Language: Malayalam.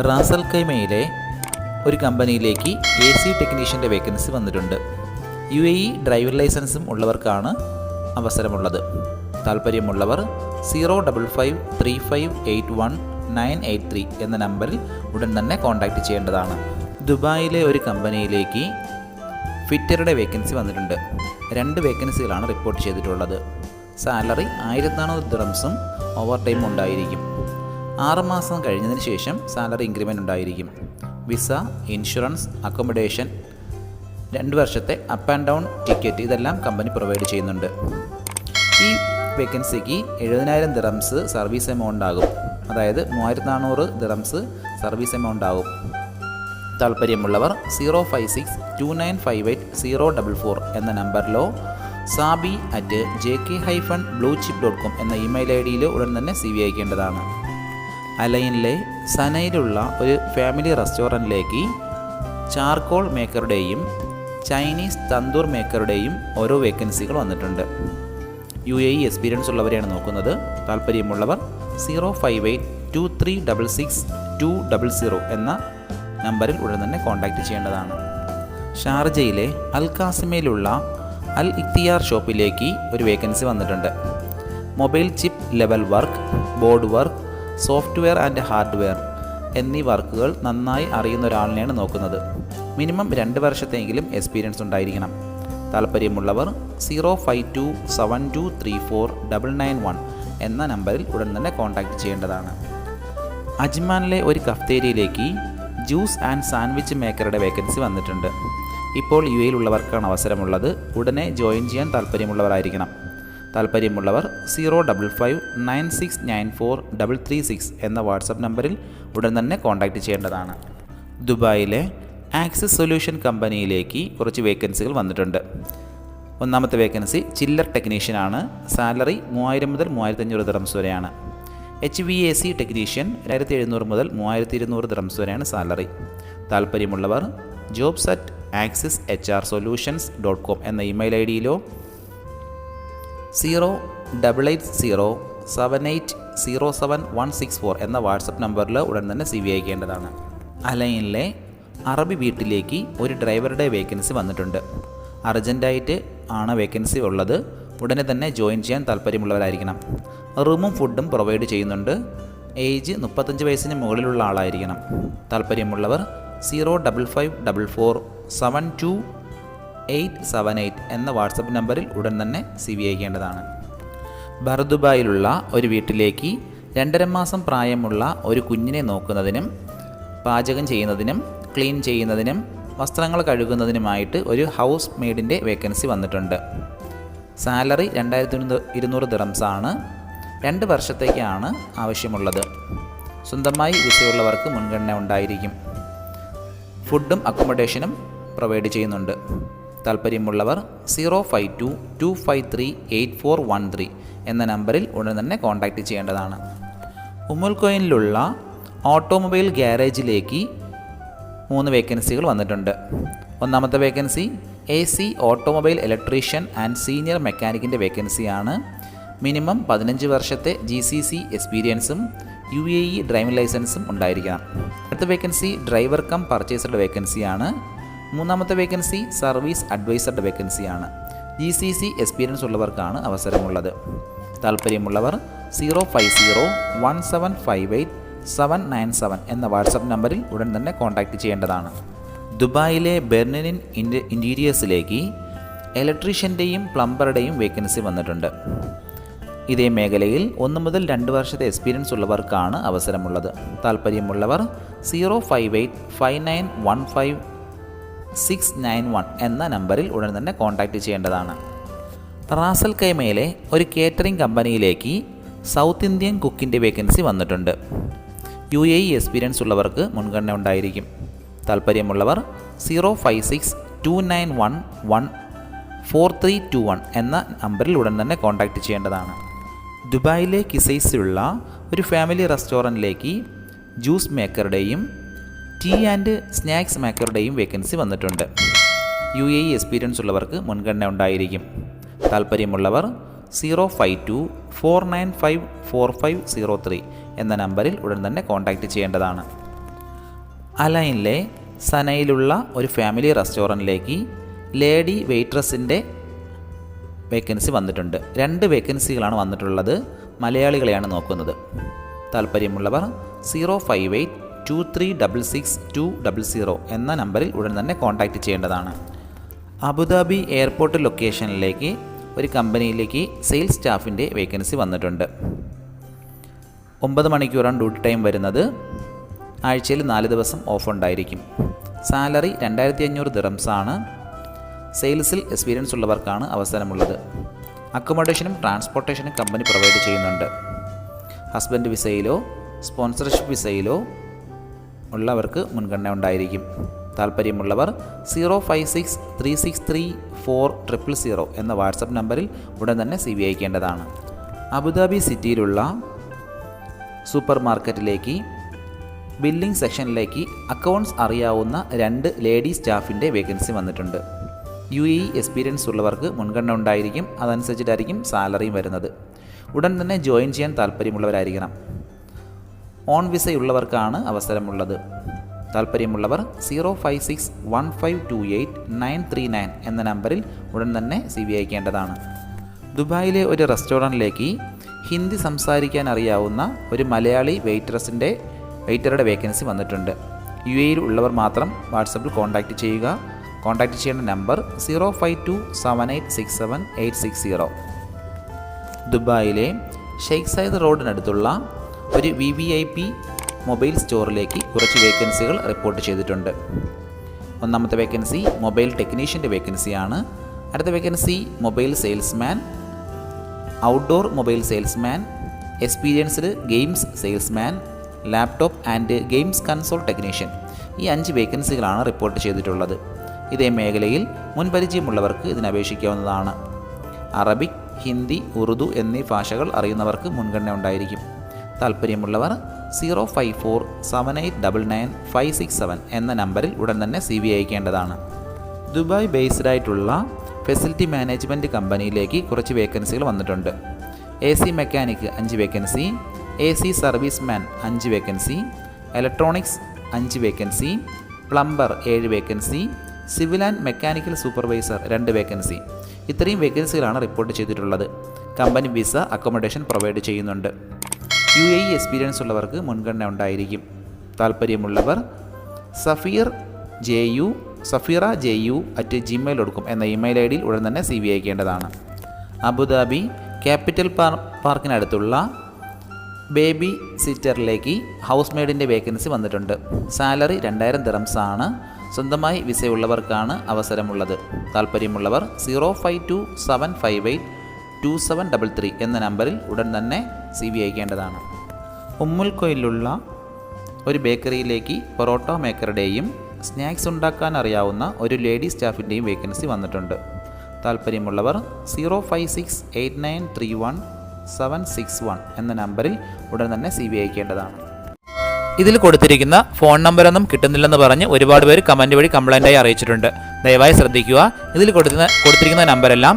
റാസൽ കൈമയിലെ ഒരു കമ്പനിയിലേക്ക് എ സി ടെക്നീഷ്യന്റെ വേക്കൻസി വന്നിട്ടുണ്ട്. യു എ ഇ ഡ്രൈവർ ലൈസൻസും ഉള്ളവർക്കാണ് അവസരമുള്ളത്. താല്പര്യമുള്ളവർ zero double five three five eight one nine eight three എന്ന നമ്പറിൽ ഉടൻ തന്നെ കോൺടാക്റ്റ് ചെയ്യേണ്ടതാണ്. ദുബായിലെ ഒരു കമ്പനിയിലേക്ക് ഫിറ്ററുടെ വേക്കൻസി വന്നിട്ടുണ്ട്. രണ്ട് വേക്കൻസികളാണ് റിപ്പോർട്ട് ചെയ്തിട്ടുള്ളത്. സാലറി ആയിരത്തി നാനൂറ് ദിറംസും ഓവർ ടൈം ഉണ്ടായിരിക്കും. ആറ് മാസം കഴിഞ്ഞതിന് ശേഷം സാലറി ഇൻക്രിമെന്റ് ഉണ്ടായിരിക്കും. വിസ ഇൻഷുറൻസ് അക്കോമഡേഷൻ രണ്ട് വർഷത്തെ അപ്പ് ആൻഡ് ഡൗൺ ടിക്കറ്റ് ഇതെല്ലാം കമ്പനി പ്രൊവൈഡ് ചെയ്യുന്നുണ്ട്. ഈ വേക്കൻസിക്ക് എഴുപതിനായിരം ദിറംസ് സർവീസ് എമൗണ്ട് ആകും. അതായത് മൂവായിരത്തി നാനൂറ് ദിറംസ് സർവീസ് എമൗണ്ട് ആകും. താല്പര്യമുള്ളവർ zero five six two nine five eight zero double four എന്ന നമ്പറിലോ sabi at J K hyphen blue chip dot com എന്ന ഇമെയിൽ ഐ ഡിയിലോ ഉടൻ തന്നെ സി വി അയക്കേണ്ടതാണ് അലൈനിലെ സനയിലുള്ള ഒരു ഫാമിലി റെസ്റ്റോറന്റിലേക്ക് ചാർക്കോൾ മേക്കറുടെയും ചൈനീസ് തന്തൂർ മേക്കറുടെയും ഓരോ വേക്കൻസികൾ വന്നിട്ടുണ്ട്. യു എ ഇ എക്സ്പീരിയൻസ് ഉള്ളവരെയാണ് നോക്കുന്നത്. താല്പര്യമുള്ളവർ zero five eight two three double six two double zero എന്ന നമ്പറിൽ ഉടൻ തന്നെ കോൺടാക്റ്റ് ചെയ്യേണ്ടതാണ്. ഷാർജയിലെ അൽ കാസിമയിലുള്ള അൽ ഇക്തിയാർ ഷോപ്പിലേക്ക് ഒരു വേക്കൻസി വന്നിട്ടുണ്ട്. Mobile chip level work board work software and hardware എന്നീ വർക്കുകൾ നന്നായി അറിയുന്ന ഒരാളിനെയാണ് നോക്കുന്നത്. മിനിമം രണ്ട് വർഷത്തെങ്കിലും എക്സ്പീരിയൻസ് ഉണ്ടായിരിക്കണം. താല്പര്യമുള്ളവർ zero five two seven two three four double nine one എന്ന നമ്പറിൽ ഉടൻ തന്നെ കോൺടാക്റ്റ് ചെയ്യേണ്ടതാണ്. അജ്മാനിലെ ഒരു കഫ്തേരിയയിലേക്ക് ജ്യൂസ് ആൻഡ് സാൻഡ്വിച്ച് മേക്കറുടെ വേക്കൻസി വന്നിട്ടുണ്ട്. ഇപ്പോൾ യു എയിലുള്ളവർക്കാണ് അവസരമുള്ളത്. ഉടനെ ജോയിൻ ചെയ്യാൻ താല്പര്യമുള്ളവരായിരിക്കണം. താല്പര്യമുള്ളവർ zero double five nine six nine four double three six എന്ന വാട്സപ്പ് നമ്പറിൽ ഉടൻ തന്നെ കോൺടാക്റ്റ് ചെയ്യേണ്ടതാണ്. ദുബായിലെ ആക്സിസ് സൊല്യൂഷൻ കമ്പനിയിലേക്ക് കുറച്ച് വേക്കൻസികൾ വന്നിട്ടുണ്ട്. ഒന്നാമത്തെ വേക്കൻസി ചില്ലർ ടെക്നീഷ്യനാണ് സാലറി മൂവായിരം മുതൽ മൂവായിരത്തി അഞ്ഞൂറ് ദിറംസ് വരെയാണ്. H V A C technician രണ്ടായിരത്തി എഴുന്നൂറ് മുതൽ മൂവായിരത്തി ഇരുന്നൂറ് ദിറംസ് വരെയാണ് സാലറി. താല്പര്യമുള്ളവർ jobs at Axis H R solutions dot com എന്ന email I ഡിയിലോ zero double eight zero seven eight zero seven one six four എന്ന വാട്സപ്പ് നമ്പറിൽ ഉടൻ തന്നെ സി വി അയക്കേണ്ടതാണ്. അലൈനിലെ അറബി വീട്ടിലേക്ക് ഒരു ഡ്രൈവറുടെ വേക്കൻസി വന്നിട്ടുണ്ട്. അർജന്റായിട്ട് ആണ് വേക്കൻസി ഉള്ളത്. ഉടനെ തന്നെ ജോയിൻ ചെയ്യാൻ താല്പര്യമുള്ളവരായിരിക്കണം. റൂമും ഫുഡും പ്രൊവൈഡ് ചെയ്യുന്നുണ്ട്. ഏജ് മുപ്പത്തഞ്ച് വയസ്സിന് മുകളിലുള്ള ആളായിരിക്കണം. താല്പര്യമുള്ളവർ zero double five double four seven two eight seven eight എന്ന വാട്സപ്പ് നമ്പറിൽ ഉടൻ തന്നെ സി വി അയക്കേണ്ടതാണ് ബർദുബായിലുള്ള ഒരു വീട്ടിലേക്ക് രണ്ടര മാസം പ്രായമുള്ള ഒരു കുഞ്ഞിനെ നോക്കുന്നതിനും പാചകം ചെയ്യുന്നതിനും ക്ലീൻ ചെയ്യുന്നതിനും വസ്ത്രങ്ങൾ കഴുകുന്നതിനുമായിട്ട് ഒരു ഹൗസ് മെയ്ഡിന്റെ വേക്കൻസി വന്നിട്ടുണ്ട്. സാലറി രണ്ടായിരത്തി ഇരുന്നൂറ് ദിറംസാണ്. രണ്ട് വർഷത്തേക്കാണ് ആവശ്യമുള്ളത്. സ്വന്തമായി വിസയുള്ളവർക്ക് മുൻഗണന ഉണ്ടായിരിക്കും. ഫുഡും അക്കോമഡേഷനും പ്രൊവൈഡ് ചെയ്യുന്നുണ്ട്. താല്പര്യമുള്ളവർ zero five two two five three eight four one three എന്ന നമ്പറിൽ ഉടൻ തന്നെ കോൺടാക്റ്റ് ചെയ്യേണ്ടതാണ്. ഉമുൽക്കോയിനിലുള്ള ഓട്ടോമൊബൈൽ ഗ്യാരേജിലേക്ക് മൂന്ന് വേക്കൻസികൾ വന്നിട്ടുണ്ട്. ഒന്നാമത്തെ vacancy A C automobile electrician and senior മെക്കാനിക്കിന്റെ വേക്കൻസിയാണ്. മിനിമം പതിനഞ്ച് വർഷത്തെ ജി സി സി എക്സ്പീരിയൻസും യു എ ഇ ഡ്രൈവിംഗ് ലൈസൻസും ഉണ്ടായിരിക്കണം. അടുത്ത വേക്കൻസി ഡ്രൈവർ കം പർച്ചേസറുടെ വേക്കൻസിയാണ്. മൂന്നാമത്തെ വേക്കൻസി സർവീസ് അഡ്വൈസറുടെ വേക്കൻസിയാണ് ജി സി സി എക്സ്പീരിയൻസ് ഉള്ളവർക്കാണ് അവസരമുള്ളത്. താല്പര്യമുള്ളവർ zero five zero one seven five eight seven nine seven എന്ന വാട്സപ്പ് നമ്പറിൽ ഉടൻ തന്നെ കോൺടാക്റ്റ് ചെയ്യേണ്ടതാണ്. ദുബായിലെ ബെർണിനിൻ ഇന്റീരിയേഴ്സിലേക്ക് ഇലക്ട്രീഷ്യന്റെയും പ്ലംബറുടെയും വേക്കൻസി വന്നിട്ടുണ്ട്. ഇതേ മേഖലയിൽ ഒന്ന് മുതൽ രണ്ട് വർഷത്തെ എക്സ്പീരിയൻസ് ഉള്ളവർക്കാണ് അവസരമുള്ളത്. താല്പര്യമുള്ളവർ zero five eight five nine one five six nine one എന്ന നമ്പറിൽ ഉടൻ തന്നെ കോൺടാക്റ്റ് ചെയ്യേണ്ടതാണ്. റാസൽ കൈമയിലെ ഒരു കേറ്ററിംഗ് കമ്പനിയിലേക്ക് സൗത്ത് ഇന്ത്യൻ കുക്കിന്റെ വേക്കൻസി വന്നിട്ടുണ്ട്. യു എ ഇ എക്സ്പീരിയൻസ് ഉള്ളവർക്ക് മുൻഗണന ഉണ്ടായിരിക്കും. താല്പര്യമുള്ളവർ zero five six two nine one one four three two one എന്ന നമ്പറിൽ ഉടൻ തന്നെ കോൺടാക്റ്റ് ചെയ്യേണ്ടതാണ്. ദുബായിലെ കിസൈസിലുള്ള ഒരു ഫാമിലി റെസ്റ്റോറന്റിലേക്ക് ജ്യൂസ് മേക്കറുടെയും ടീ ആൻഡ് സ്നാക്സ് മേക്കറുടെയും വേക്കൻസി വന്നിട്ടുണ്ട്. യു എ എക്സ്പീരിയൻസ് ഉള്ളവർക്ക് മുൻഗണന ഉണ്ടായിരിക്കും. താല്പര്യമുള്ളവർ zero five two four nine five four five zero three എന്ന നമ്പറിൽ ഉടൻ തന്നെ കോൺടാക്റ്റ് ചെയ്യേണ്ടതാണ്. അലൈനിലെ സനയിലുള്ള ഒരു ഫാമിലി റെസ്റ്റോറന്റിലേക്ക് ലേഡി വെയിട്രസിന്റെ വേക്കൻസി വന്നിട്ടുണ്ട്. രണ്ട് വേക്കൻസികളാണ് വന്നിട്ടുള്ളത്. മലയാളികളെയാണ് നോക്കുന്നത്. താല്പര്യമുള്ളവർ zero five eight two three double six two double zero എന്ന നമ്പറിൽ ഉടൻ തന്നെ കോൺടാക്റ്റ് ചെയ്യേണ്ടതാണ്. അബുദാബി എയർപോർട്ട് ലൊക്കേഷനിലേക്ക് ഒരു കമ്പനിയിലേക്ക് സെയിൽസ് സ്റ്റാഫിന്റെ വേക്കൻസി വന്നിട്ടുണ്ട്. ഒമ്പത് മണിക്കൂറാണ് ഡ്യൂട്ടി ടൈം വരുന്നത്. ആഴ്ചയിൽ നാല് ദിവസം ഓഫ് ഉണ്ടായിരിക്കും. സാലറി രണ്ടായിരത്തി അഞ്ഞൂറ് ദിറംസാണ് സെയിൽസിൽ എക്സ്പീരിയൻസ് ഉള്ളവർക്കാണ് അവസരമുള്ളത്. അക്കോമഡേഷനും ട്രാൻസ്പോർട്ടേഷനും കമ്പനി പ്രൊവൈഡ് ചെയ്യുന്നുണ്ട്. ഹസ്ബൻഡ് വിസയിലോ സ്പോൺസർഷിപ്പ് വിസയിലോ ഉള്ളവർക്ക് മുൻഗണന ഉണ്ടായിരിക്കും. താല്പര്യമുള്ളവർ zero five six three six three four triple zero എന്ന വാട്സപ്പ് നമ്പറിൽ ഉടൻ തന്നെ സി വി അയക്കേണ്ടതാണ്. അബുദാബി സിറ്റിയിലുള്ള സൂപ്പർ മാർക്കറ്റിലേക്ക് ബില്ലിംഗ് സെക്ഷനിലേക്ക് അക്കൗണ്ട്സ് അറിയാവുന്ന രണ്ട് ലേഡി സ്റ്റാഫിന്റെ വേക്കൻസി വന്നിട്ടുണ്ട്. യു എ എക്സ്പീരിയൻസ് ഉള്ളവർക്ക് മുൻഗണന ഉണ്ടായിരിക്കും. അതനുസരിച്ചിട്ടായിരിക്കും സാലറിയും വരുന്നത്. ഉടൻ തന്നെ ജോയിൻ ചെയ്യാൻ താല്പര്യമുള്ളവരായിരിക്കണം ഓൺ വിസയുള്ളവർക്കാണ് അവസരമുള്ളത്. താല്പര്യമുള്ളവർ zero five six one five two eight nine three nine എന്ന നമ്പറിൽ ഉടൻ തന്നെ സി വി അയക്കേണ്ടതാണ്. ദുബായിലെ ഒരു റെസ്റ്റോറന്റിലേക്ക് ഹിന്ദി സംസാരിക്കാൻ അറിയാവുന്ന ഒരു മലയാളി വെയിറ്ററസിന്റെ വെയിറ്ററുടെ വേക്കൻസി വന്നിട്ടുണ്ട്. യു എയിൽ ഉള്ളവർ മാത്രം വാട്സപ്പിൽ കോൺടാക്റ്റ് ചെയ്യുക. കോൺടാക്റ്റ് ചെയ്യേണ്ട number zero five two seven eight six seven eight six zero. ദുബായിലെ ഷെയ്ഖ് സൈദ് റോഡിനടുത്തുള്ള ഒരു V V I P mobile സ്റ്റോറിലേക്ക് കുറച്ച് വേക്കൻസികൾ റിപ്പോർട്ട് ചെയ്തിട്ടുണ്ട്. ഒന്നാമത്തെ വേക്കൻസി മൊബൈൽ ടെക്നീഷ്യന്റെ വേക്കൻസിയാണ്. അടുത്ത vacancy mobile salesman outdoor mobile salesman experienced games salesman laptop and games console technician. ഈ അഞ്ച് വേക്കൻസികളാണ് റിപ്പോർട്ട് ചെയ്തിട്ടുള്ളത്. ഇതേ മേഖലയിൽ മുൻപരിചയമുള്ളവർക്ക് ഇതിനപേക്ഷിക്കാവുന്നതാണ് അറബിക് ഹിന്ദി ഉറുദു എന്നീ ഭാഷകൾ അറിയുന്നവർക്ക് മുൻഗണന ഉണ്ടായിരിക്കും. താല്പര്യമുള്ളവർ zero five four seven eight double nine five six seven എന്ന നമ്പറിൽ ഉടൻ തന്നെ സി വി അയക്കേണ്ടതാണ്. ദുബായ് ബേസ്ഡ് ആയിട്ടുള്ള ഫെസിലിറ്റി മാനേജ്മെന്റ് കമ്പനിയിലേക്ക് കുറച്ച് വേക്കൻസികൾ വന്നിട്ടുണ്ട്. എ സി മെക്കാനിക് അഞ്ച് vacancy A C service man അഞ്ച് വേക്കൻസി ഇലക്ട്രോണിക്സ് അഞ്ച് വേക്കൻസി പ്ലംബർ ഏഴ് vacancy civil and mechanical supervisor രണ്ട് വേക്കൻസി. ഇത്രയും വേക്കൻസികളാണ് റിപ്പോർട്ട് ചെയ്തിട്ടുള്ളത്. കമ്പനി വിസ അക്കോമഡേഷൻ പ്രൊവൈഡ് ചെയ്യുന്നുണ്ട്. യു എ ഇ എക്സ്പീരിയൻസ് ഉള്ളവർക്ക് മുൻഗണന ഉണ്ടായിരിക്കും. താല്പര്യമുള്ളവർ Safeer J U Safeera J U at Gmail കൊടുക്കും എന്ന ഇമെയിൽ ഐ ഡിയിൽ ഉടൻ തന്നെ സി വി അയക്കേണ്ടതാണ്. അബുദാബി ക്യാപിറ്റൽ പാർ പാർക്കിനടുത്തുള്ള ബേബി സിറ്ററിലേക്ക് ഹൗസ് മെയ്ഡിന്റെ വേക്കൻസി വന്നിട്ടുണ്ട്. സാലറി രണ്ടായിരം ദിറംസ് ആണ്. സ്വന്തമായി വിസയുള്ളവർക്കാണ് അവസരമുള്ളത്. താല്പര്യമുള്ളവർ zero five two seven five eight two seven double three എന്ന നമ്പറിൽ ഉടൻ തന്നെ സി വി അയക്കേണ്ടതാണ്. ഉമ്മുൽക്കൊയിലുള്ള ഒരു ബേക്കറിയിലേക്ക് പൊറോട്ട മേക്കറുടെയും സ്നാക്സ് ഉണ്ടാക്കാൻ അറിയാവുന്ന ഒരു ലേഡി സ്റ്റാഫിന്റെയും വേക്കൻസി വന്നിട്ടുണ്ട്. താല്പര്യമുള്ളവർ zero five six eight nine three one seven six one എന്ന നമ്പറിൽ ഉടൻ തന്നെ സി വി അയക്കേണ്ടതാണ്. ഇതിൽ കൊടുത്തിരിക്കുന്ന ഫോൺ നമ്പറൊന്നും കിട്ടുന്നില്ലെന്ന് പറഞ്ഞ് ഒരുപാട് പേര് കമന്റ് വഴി കംപ്ലൈന്റായി അറിയിച്ചിട്ടുണ്ട്. ദയവായി ശ്രദ്ധിക്കുക. ഇതിൽ കൊടുത്തിരുന്ന കൊടുത്തിരിക്കുന്ന നമ്പരെല്ലാം